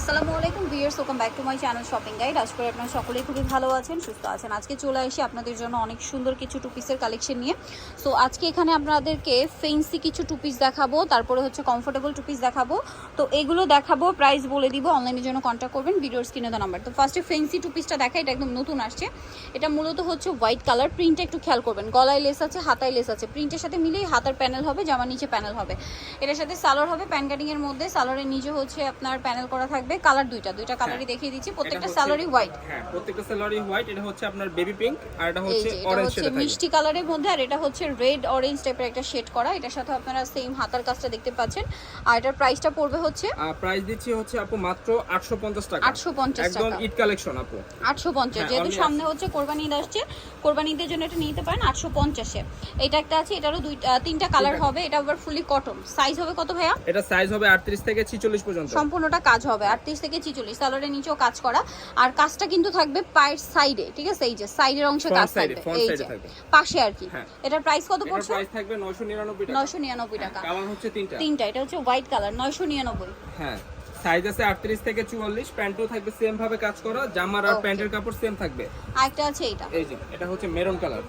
আসসালামু আলাইকুম viewers welcome back to my channel shopping guide. আজ করে আপনারা সকলেই খুবই ভালো আছেন, সুস্থ আছেন। আজকে চলে আসি আপনাদের জন্য অনেক সুন্দর কিছু টু পিসের কালেকশন নিয়ে। সো আজকে এখানে আপনাদেরকে ফেন্সি কিছু টু পিস দেখাবো, তারপরে হচ্ছে কমফোর্টেবল টু পিস দেখাবো। তো এগুলো দেখাবো প্রাইস বলে দিব অনলাইনের জন্য কন্ট্যাক্ট করবেন, ভিডিওর স্ক্রিনে দেওয়া নাম্বার তো ফার্স্টে ফেন্সি টু পিসটা দেখা, এটা একদম নতুন আসছে। এটা মূলত হচ্ছে হোয়াইট কালার প্রিন্টটা একটু খেয়াল করবেন। গলায় লেস আছে, হাতায় লেস আছে। প্রিন্টের সাথে মিলেই হাতার প্যানেল হবে, জামার নিচে প্যানেল হবে। এটার সাথে সালোয়ার হবে প্যান কাটিং এর মধ্যে। সালোয়ারের নিচে হচ্ছে আপনার প্যানেল করা থাকবে। কালার দুইটা। দুইটা কালারই দেখিয়ে দিচ্ছি প্রত্যেকটা স্যালারি হোয়াইট হ্যাঁ প্রত্যেকটা স্যালারি হোয়াইট এটা হচ্ছে আপনার বেবি পিঙ্ক আর এটা হচ্ছে যে এটা অরেঞ্জ হচ্ছে মিষ্টি কালারের মধ্যে আর এটা হচ্ছে রেড অরেঞ্জ টাইপের একটা শেড করা। এটার সাথে আপনারা সেম হাতার কাজটা দেখতে পাচ্ছেন। আর এটার প্রাইসটা পড়বে হচ্ছে প্রাইস দিচ্ছি হচ্ছে আপু মাত্র 850 টাকা। 850 টাকা একদম। ঈদ কালেকশন আপু। আটশো পঞ্চাশ হ্যাঁ, যেহেতু সামনে হচ্ছে কোরবানি ঈদ আসছে কোরবানি ঈদের জন্য এটা নিতে পারেন আটশো পঞ্চাশে। এটা একটা আছে এটারও দুইটা তিনটা কালার হবে এটা আবার ফুলি কটন সাইজ হবে কত ভাইয়া? এটা সাইজ হবে 38 থেকে 46 পর্যন্ত। সম্পূর্ণটা কাজ হবে। আটত্রিশ থেকে ছিচল্লিশ সালোয়ারের নিচেও কাজ করা। আর কাজটা কিন্তু থাকবে পায়ের সাইডে ঠিক আছে? এই যে সাইডের অংশে কাজ থাকবে। এই যে পাশে আর কি। হ্যাঁ। এটার প্রাইস কত পড়ছে? প্রাইস থাকবে 999 টাকা। নয়শো নিরানব্বই টাকা। কালার হচ্ছে তিনটা। তিনটা এটা হচ্ছে হোয়াইট কালার নয়শো নিরানব্বই। হ্যাঁ। সাইজ আছে 38 থেকে 44 প্যান্টও থাকবে সেম ভাবে কাজ করা জামার আর প্যান্টের কাপড় সেম থাকবে। আরেকটা আছে এইটা। এই যে এটা হচ্ছে মেরুন কালার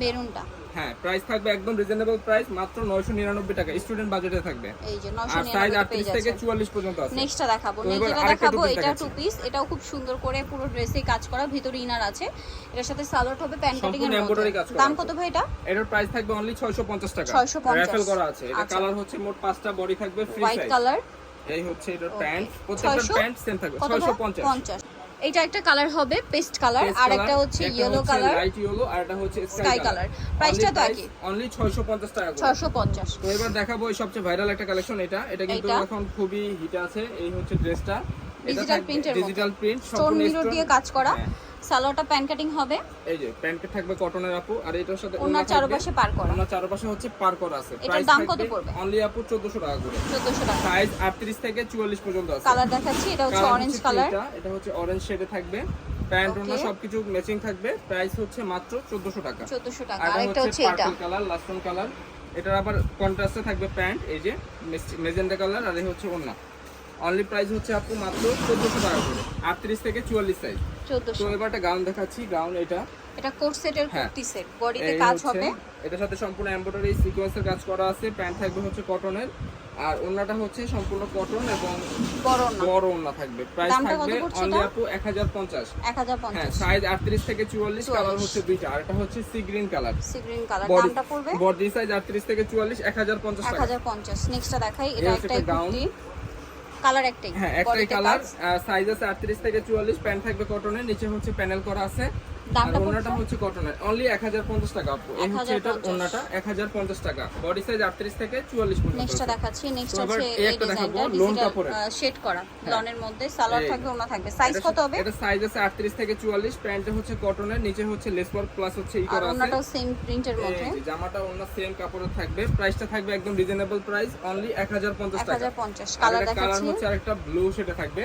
মেরুনটা হ্যাঁ প্রাইস থাকবে একদম রিজনেবল প্রাইস মাত্র 999 টাকা। স্টুডেন্ট বাজেটে থাকবে। এই যে নয়শো আর সাইজ নিরানব্বই পেয়ে 38 থেকে 44 পর্যন্ত আছে। নেক্সটটা দেখাবো। তো নেক্সট এবার যেটা দেখাবো এটা টু পিস এটাও খুব সুন্দর করে পুরো ড্রেসে কাজ করা ভিতরে ইনার আছে। এটার সাথে সালোয়ার হবে প্যান্ট কাটিং এর মধ্যে দাম কত ভাই এটা? এটার প্রাইস থাকবে অনলি 650 টাকা। 650 র্যাফেল করা আছে। এটা আচ্ছা। কালার হচ্ছে মোট পাঁচটা বডি থাকবে ফ্রি সাইজ হোয়াইট কালার এই হচ্ছে Okay. প্যান্ট। প্রত্যেকটা প্যান্ট সেম থাকবে 650 পঞ্চাশ। এটা একটা কালার হবে পেস্ট কালার আর একটা হচ্ছে ইয়েলো কালার লাইট ইয়েলো আর এটা হচ্ছে Sky color। Price-টা তো একই। অনলি 650 টাকা করে। ছয়শো পঞ্চাশ। তো এবার দেখাবো এই সবচেয়ে ভাইরাল একটা কালেকশন এটা। এটা কিন্তু এখন খুবই হিট আছে এই হচ্ছে ড্রেসটা print এর ডিজিটাল প্রিন্ট স্টোন মিরর দিয়ে কাজ করা। হ্যাঁ। সালোয়ারটা প্যান কাটিং হবে। এই যে প্যান্ট থাকবে কটনের আপু আর এটার সাথে ওনার। চারপাশে পার করা। ওনার চারপাশে হচ্ছে পার করা আছে। এটার দাম কত পড়বে? অনলি আপু 1400 টাকা করে। চোদ্দশো টাকা। সাইজ 38 থেকে 44 পর্যন্ত আছে। কালার দেখাচ্ছি এটা হচ্ছে অরেঞ্জ কালার এটা হচ্ছে অরেঞ্জ শেডে থাকবে। প্যান্ট ওনা Okay. সবকিছু ম্যাচিং থাকবে। প্রাইস হচ্ছে মাত্র 1400 টাকা। চোদ্দশো টাকা। আর এটা হচ্ছে এটা। পার্পল কালার লাস্টন কালার এটার আবার কন্ট্রাস্টে থাকবে প্যান্ট এই যে মেজেন্ডা কালার আর এই হচ্ছে ওন্না অনলি প্রাইস হচ্ছে আপু মাত্র 1400 টাকা করে। 38 থেকে 44 সাইজ তো এবার একটা গাউন দেখাচ্ছি গাউন এটা। এটা কোট সেটের হ্যাঁ। কুর্তি সেট বডিতে কাজ হবে। এটার সাথে সম্পূর্ণ এমব্রয়ডারি সিকোয়েন্সের কাজ করা আছে প্যান্ট থাকবে হচ্ছে কটনের আর ওন্নাটা হচ্ছে সম্পূর্ণ কটন এবং বড় ওন্না। থাকবে। প্রাইস থাকবে অনলি আপু 1050 এক হাজার হ্যাঁ পঞ্চাশ সাইজ 38 থেকে 44 কালার হচ্ছে দুইটা। আর এটা হচ্ছে sea green colour sea green colour দামটা পড়বে? বডি সাইজ 38 থেকে 44 1050 এক টাকা। হাজার পঞ্চাশ। নেক্সটটা দেখাই। এটা একটা। কুর্তি। কালার একটাই হ্যাঁ একটাই কালার। সাইজ আছে 38 থেকে 44 প্যান্ট থাকবে কটনের নিচে হচ্ছে প্যানেল করা আছে দামটা ওন্নাটা হচ্ছে কটনের অনলি 1050 টাকা আপু। এই হচ্ছে এটা 1050 1050 টাকা। বডি সাইজ 38 থেকে 44 পর্যন্ত নেক্সটটা আছে। দেখাচ্ছি। নেক্সট হচ্ছে এই এই দেখাবো, ডিজাইনটা loan শেড করা। লনের মধ্যে সালোয়ার থাকবে ওনা থাকবে। সাইজ কত হবে? এটা সাইজ আছে 38 থেকে 44 প্যান্টে হচ্ছে কটনের নিচে হচ্ছে লেস ওয়ার্ক প্লাস হচ্ছে ই করা আছে। ওনাটাও সেম প্রিন্টের মধ্যে? জামাটা অন্য সেম কাপড়ে থাকবে। প্রাইসটা থাকবে একদম রিজনেবল প্রাইস অনলি 1050 এক টাকা। হাজার পঞ্চাশ কালার কালার হচ্ছে আরেকটা ব্লু সেটা থাকবে।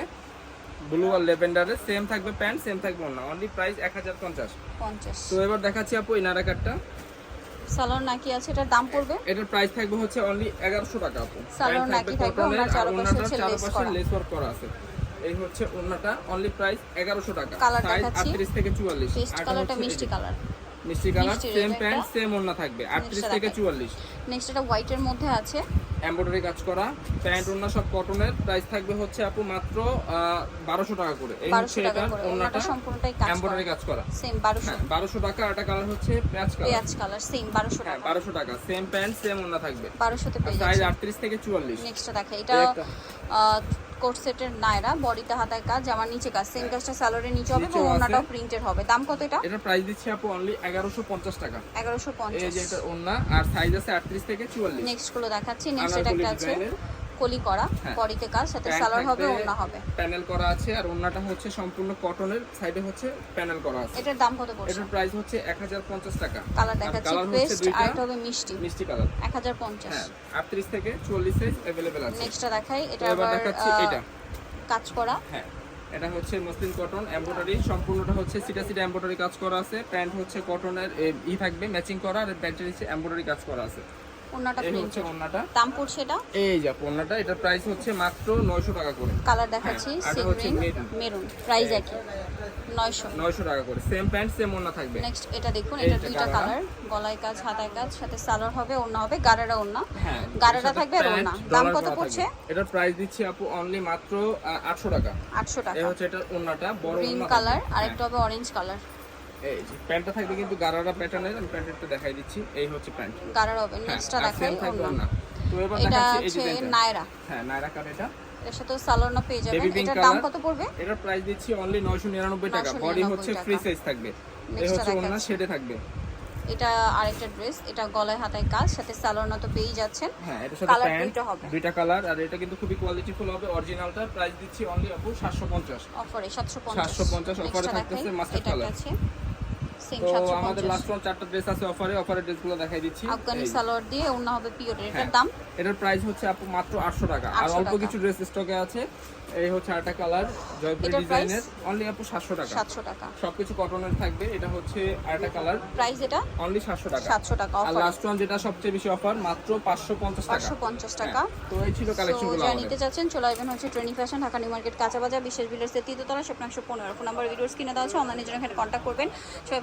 ব্লু আর লেভেন্ডারের সেম থাকবে প্যান্ট সেম থাকবে অন্য অনলি প্রাইস 1050 পঞ্চাশ। তো এবার দেখাচ্ছি আপু এই নারা কাটটা সালোয়ার নাকি আছে এটার দাম পড়বে? এটার প্রাইস থাকবে হচ্ছে অনলি 1100 টাকা আপু। সালোয়ার নাকি থাকবে, ওনার চারপাশে হচ্ছে lace করা। লেস ওয়ার্ক করা আছে। এই হচ্ছে ওন্নাটা অনলি প্রাইস 1100 টাকা। সাইজ দেখাচ্ছি। 38 থেকে 44 পেস্ট কালারটা মিষ্টি কালার মিষ্টি কালার সেম প্যান্ট সেম ওন্না থাকবে 38 থেকে দেখাই। 44 নেক্সট এটা হোয়াইটের মধ্যে আছে। এমব্রয়ডারি কাজ করা প্যান্ট ওন্না সব কটনের। প্রাইস থাকবে হচ্ছে আপু মাত্র বারোশো টাকা করে। এই হচ্ছে ওন্নাটা ওনাটা সম্পূর্ণটাই কাজ এমব্রয়ডারি কাজ করা। সেম বারোশো। হ্যাঁ বারোশো টাকা আর একটা কালার হচ্ছে পেঁয়াজ কালার পেঁয়াজ কালার সেম বারোশো হ্যাঁ টাকা। বারোশো টাকা। সেম প্যান্ট সেম ওন্না থাকবে। বারোশোতে পেয়ে সাইজ যাচ্ছে আটত্রিশ থেকে চুয়াল্লিশ। নেক্সটটা দেখে এটা। কোট সেটের নায়রা বডিতে হাতায় কাজ জামার নিচে কাজ। সেম কাজটা স্যালোয়ারের নিচে হবে এবং ওনাটাও প্রিন্টেড হবে। দাম কত এটা? এটার প্রাইস দিচ্ছি আপু অনলি এগারোশো পঞ্চাশ টাকা। এগারোশো এই যে এটা ওন্না আর সাইজ আছে আটত্রিশ থেকে চুয়াল্লিশ। নেক্সটগুলো দেখাচ্ছি। নেক্সট আনারকলি একটা আছে কলি করা হ্যাঁ। বডিতে কাজ সাথে সালোয়ার হবে থাকবে, ওনা হবে। প্যানেল করা আছে আর ওন্নাটা হচ্ছে সম্পূর্ণ কটনের সাইডে হচ্ছে প্যানেল করা আছে। এটার দাম কত পড়ছে? এটার প্রাইস হচ্ছে এক হাজার পঞ্চাশ টাকা। কালার দেখাচ্ছি পেস্ট আর এটা হবে মিষ্টি। মিষ্টি কালার এক হাজার পঞ্চাশ। হ্যাঁ আটত্রিশ থেকে চুয়াল্লিশ সাইজ অ্যাভেলেবেল আছে। নেক্সটটা দেখাই এটা আবার দেখাচ্ছি এটা। কাজ করা। হ্যাঁ এটা হচ্ছে মসলিন কটন এমব্রয়ডারি সম্পূর্ণটা হচ্ছে সিটা সিটা এমব্রয়ডারি কাজ করা আছে। প্যান্ট হচ্ছে কটনের ই থাকবে ম্যাচিং করা আর প্যান্টের নিচে এমব্রয়ডারি কাজ করা আছে। প্রিন্ট হচ্ছে ওন্নাটা দাম পড়ছে এটা? এই যে ওন্নাটা এটার প্রাইস হচ্ছে মাত্র নয়শো টাকা করে। কালার দেখাচ্ছি হ্যাঁ, আর সি এটা হচ্ছে মেরুন প্রাইস একই নয়শো। নয়শো টাকা করে সেম প্যান্ট সেম ওন্না থাকবে। নেক্সট এটা দেখুন এটা দুইটা কালার গলায় কাজ হাতায় কাজ সাথে সালোয়ার হবে ওড়না হবে গারারা ওড়না। হ্যাঁ গারারা থাকবে আর প্যান্ট, দাম কত পড়ছে। এটার প্রাইস দিচ্ছি আপু অনলি মাত্র আটশো টাকা। আটশো এই টাকা হচ্ছে এটার ওন্নাটা বড় ওন্না কালার। আর হ্যাঁ। একটা হবে অরেঞ্জ কালার এই যে প্যান্টটা থাকবে কিন্তু গারারা প্যাটার্নের আমি দেখাই দিচ্ছি। এই হচ্ছে প্যান্ট গারার হবে হ্যাঁ, নেক্সটটা দেখাই। তো এবার এটা দেখাচ্ছি এই নায়রা। হ্যাঁ নাইরা কাট এটা। এর সাথে সালোয়ার পেয়ে যাবেন। এটার দাম কত পড়বে? এটার প্রাইস দিচ্ছি অনলি 999 টাকা। বডি হচ্ছে টাকা। ফ্রি সাইজ থাকবে। এই হচ্ছে টা শেডে থাকবে। এটা আরেকটা ড্রেস এটা গলায় হাতায় কাজ সাথে সালোয়ার তো পেয়েই যাচ্ছেন। হ্যাঁ এটার সাথে প্যান্ট দুইটা হবে। দুইটা কালার আর এটা কিন্তু খুবই কোয়ালিটি ফুল হবে। অরিজিনালটা প্রাইস দিচ্ছি অনলি আপু 750 অফারে 750 750 offer এ Next টা থাকতেছে দেখাই, master তো আমাদের লাস্ট ওয়ান চারটা ড্রেস আছে অফারে অফারের ড্রেসগুলো দেখাই দিচ্ছি। আফগানি সালোয়ার দিয়ে ওড়না হবে পিওরের এটার হ্যাঁ। দাম? এটার প্রাইস হচ্ছে আপু মাত্র 800 টাকা। আর অল্প কিছু ড্রেস স্টকে আছে। এই হচ্ছে আরেকটা কালার জয়পুরি ডিজাইনের অনলি আপু 700 টাকা। 700 টাকা। সবকিছু কটনের থাকবে। এটা হচ্ছে আরেকটা কালার প্রাইস এটা? অনলি 700 টাকা। 700 টাকা আর লাস্ট ওয়ান যেটা সবচেয়ে বেশি অফার মাত্র 550 টাকা। 550 টাকা। হ্যাঁ, তো এই ছিল তো কালেকশনগুলো আমাদের। নিতে চাচ্ছেন চলে আসবেন হচ্ছে trending fashion Dhaka new market কাঁচা বাজার বিশেষ বিলের তৃতীয়তলা স্বপ্ন একশো পনেরো। ফোন নাম্বার ভিডিওস কিনে দেওয়া আছে। অনলাইনে জন্য এখানে কন্ট্যাক্ট করবেন। সবাই